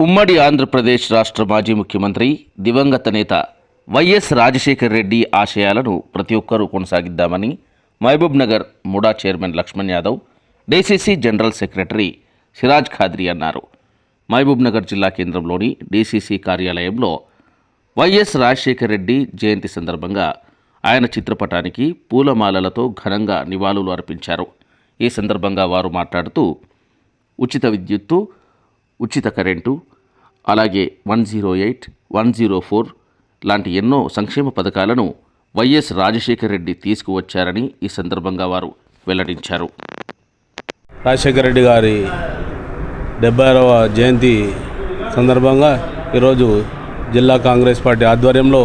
ఉమ్మడి ఆంధ్రప్రదేశ్ రాష్ట్ర మాజీ ముఖ్యమంత్రి దివంగత నేత వైఎస్ రాజశేఖర్ రెడ్డి ఆశయాలను ప్రతి ఒక్కరూ కొనసాగిద్దామని Mahbubnagar MUDA chairman Laxman Yadav DCC general secretary Siraj Khadri అన్నారు. మహబూబ్ నగర్ జిల్లా కేంద్రంలోని డీసీసీ కార్యాలయంలో వైఎస్ రాజశేఖర్ రెడ్డి జయంతి సందర్భంగా ఆయన చిత్రపటానికి పూలమాలలతో ఘనంగా నివాళులు అర్పించారు. ఈ సందర్భంగా వారు మాట్లాడుతూ ఉచిత విద్యుత్తు ఉచిత కరెంటు అలాగే one zero eight one zero four లాంటి ఎన్నో సంక్షేమ పథకాలను వైఎస్ రాజశేఖర్ రెడ్డి తీసుకువచ్చారని ఈ సందర్భంగా వారు వెల్లడించారు. రాజశేఖర రెడ్డి గారి డెబ్బై ఆరవ జయంతి సందర్భంగా ఈరోజు జిల్లా కాంగ్రెస్ పార్టీ ఆధ్వర్యంలో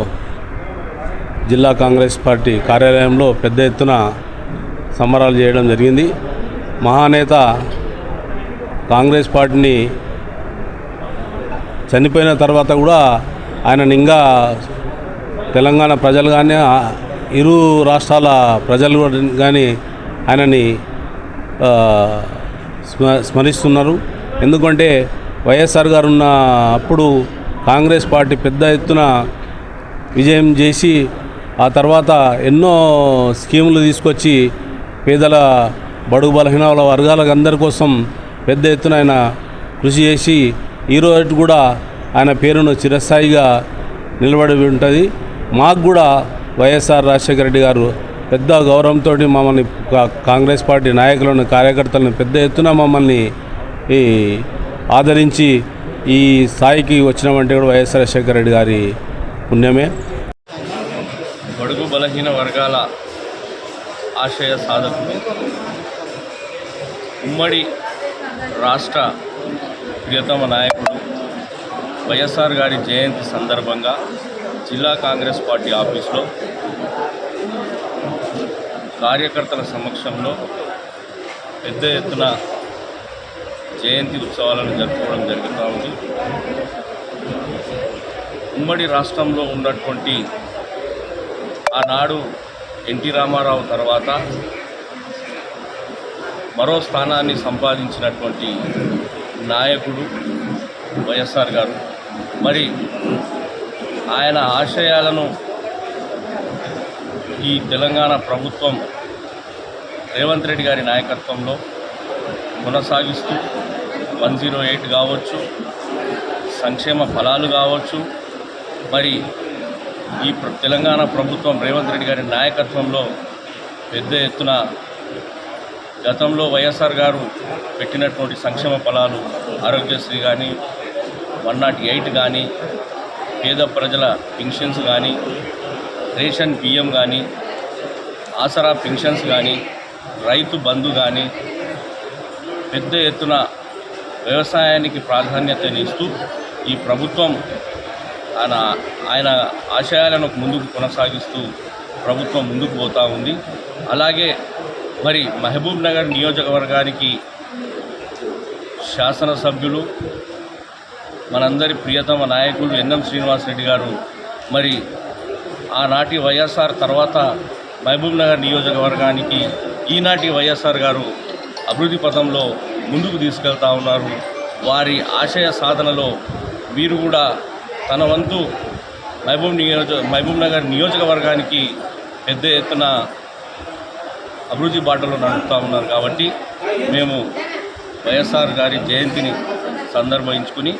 జిల్లా కాంగ్రెస్ పార్టీ కార్యాలయంలో పెద్ద ఎత్తున సంబరాలు చేయడం జరిగింది. మహానేత కాంగ్రెస్ పార్టీని చనిపోయిన తర్వాత కూడా ఆయనని ఇంకా తెలంగాణ ప్రజలు కానీ ఇరు రాష్ట్రాల ప్రజలు కానీ ఆయనని స్మ స్మరిస్తున్నారు. ఎందుకంటే వైఎస్ఆర్ గారు ఉన్న అప్పుడు కాంగ్రెస్ పార్టీ పెద్ద ఎత్తున విజయం చేసి ఆ తర్వాత ఎన్నో స్కీములు తీసుకొచ్చి పేదల బడుగు బలహీన వర్గాల అందరి కోసం పెద్ద ఎత్తున ఆయన కృషి చేసి ఈరోజు కూడా ఆయన పేరును చిరస్థాయిగా నిలబడి ఉంటుంది. మాకు కూడా వైఎస్ఆర్ రాజశేఖర రెడ్డి గారు పెద్ద గౌరవంతో మమ్మల్ని కా- కాంగ్రెస్ పార్టీ నాయకులను కార్యకర్తలను పెద్ద ఎత్తున మమ్మల్ని ఈ ఆదరించి ఈ స్థాయికి వచ్చినామంటే కూడా వైఎస్ రాజశేఖర రెడ్డి గారి పుణ్యమే. బడుగు బలహీన వర్గాల ఆశయ సాధకుడు ఉమ్మడి రాష్ట్ర ప్రియతమ నాయకుడు వైఎస్ఆర్ గారి జయంతి సందర్భంగా జిల్లా కాంగ్రెస్ పార్టీ ఆఫీస్లో కార్యకర్తల సమక్షంలో పెద్ద ఎత్తున జయంతి ఉత్సవాలను జరుపుకోవడం జరుగుతూ ఉంది. ఉమ్మడి రాష్ట్రంలో ఉన్నటువంటి ఆనాడు ఎన్టీ రామారావు తర్వాత మరో స్థానాన్ని సంపాదించినటువంటి నాయకుడు వైఎస్ఆర్ గారు. మరి ఆయన ఆశయాలను ఈ తెలంగాణ ప్రభుత్వం రేవంత్ రెడ్డి గారి నాయకత్వంలో కొనసాగిస్తూ వన్ జీరో ఎయిట్ కావచ్చు సంక్షేమ ఫలాలు కావచ్చు మరి ఈ ప్ర- తెలంగాణ ప్రభుత్వం రేవంత్ రెడ్డి గారి నాయకత్వంలో పెద్ద ఎత్తున గతంలో వైఎస్ఆర్ గారు పెట్టినటువంటి సంక్షేమ ఫలాలు ఆరోగ్యశ్రీ కానీ వన్ నాట్ ఎయిట్ కానీ పేద ప్రజల పెన్షన్స్ కానీ రేషన్ బియ్యం కానీ ఆసరా పెన్షన్స్ కానీ రైతు బంధు కానీ పెద్ద ఎత్తున వ్యవసాయానికి ప్రాధాన్యతనిస్తూ ఈ ప్రభుత్వం ఆయన ఆయన ఆశయాలను ముందుకు కొనసాగిస్తూ ప్రభుత్వం ముందుకు పోతూ ఉంది. అలాగే మరి మహబూబ్ నగర్ నియోజకవర్గానికి శాసనసభ్యులు మనందరి ప్రియతమ నాయకులు ఎన్ఎం శ్రీనివాసరెడ్డి గారు మరి ఆనాటి వైఎస్ఆర్ తర్వాత మహబూబ్ నగర్ నియోజకవర్గానికి ఈనాటి వైఎస్ఆర్ గారు అభివృద్ధి పథంలో ముందుకు తీసుకెళ్తా ఉన్నారు. వారి ఆశయ సాధనలో వీరు కూడా తన వంతు మహబూబ్ నియోజక మహబూబ్ నగర్ నియోజకవర్గానికి పెద్ద ఎత్తున అభివృద్ధి బాటలో నడుపుతూ ఉన్నారు కాబట్టి మేము వైఎస్ఆర్ గారి జయంతిని సందర్భించుకుని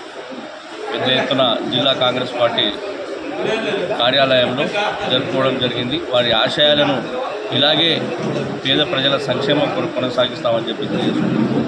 పెద్ద ఎత్తున జిల్లా కాంగ్రెస్ పార్టీ కార్యాలయంలో జరుపుకోవడం జరిగింది. వారి ఆశయాలను ఇలాగే పేద ప్రజల సంక్షేమం కొనసాగిస్తామని చెప్పి తెలియజేస్తున్నాం.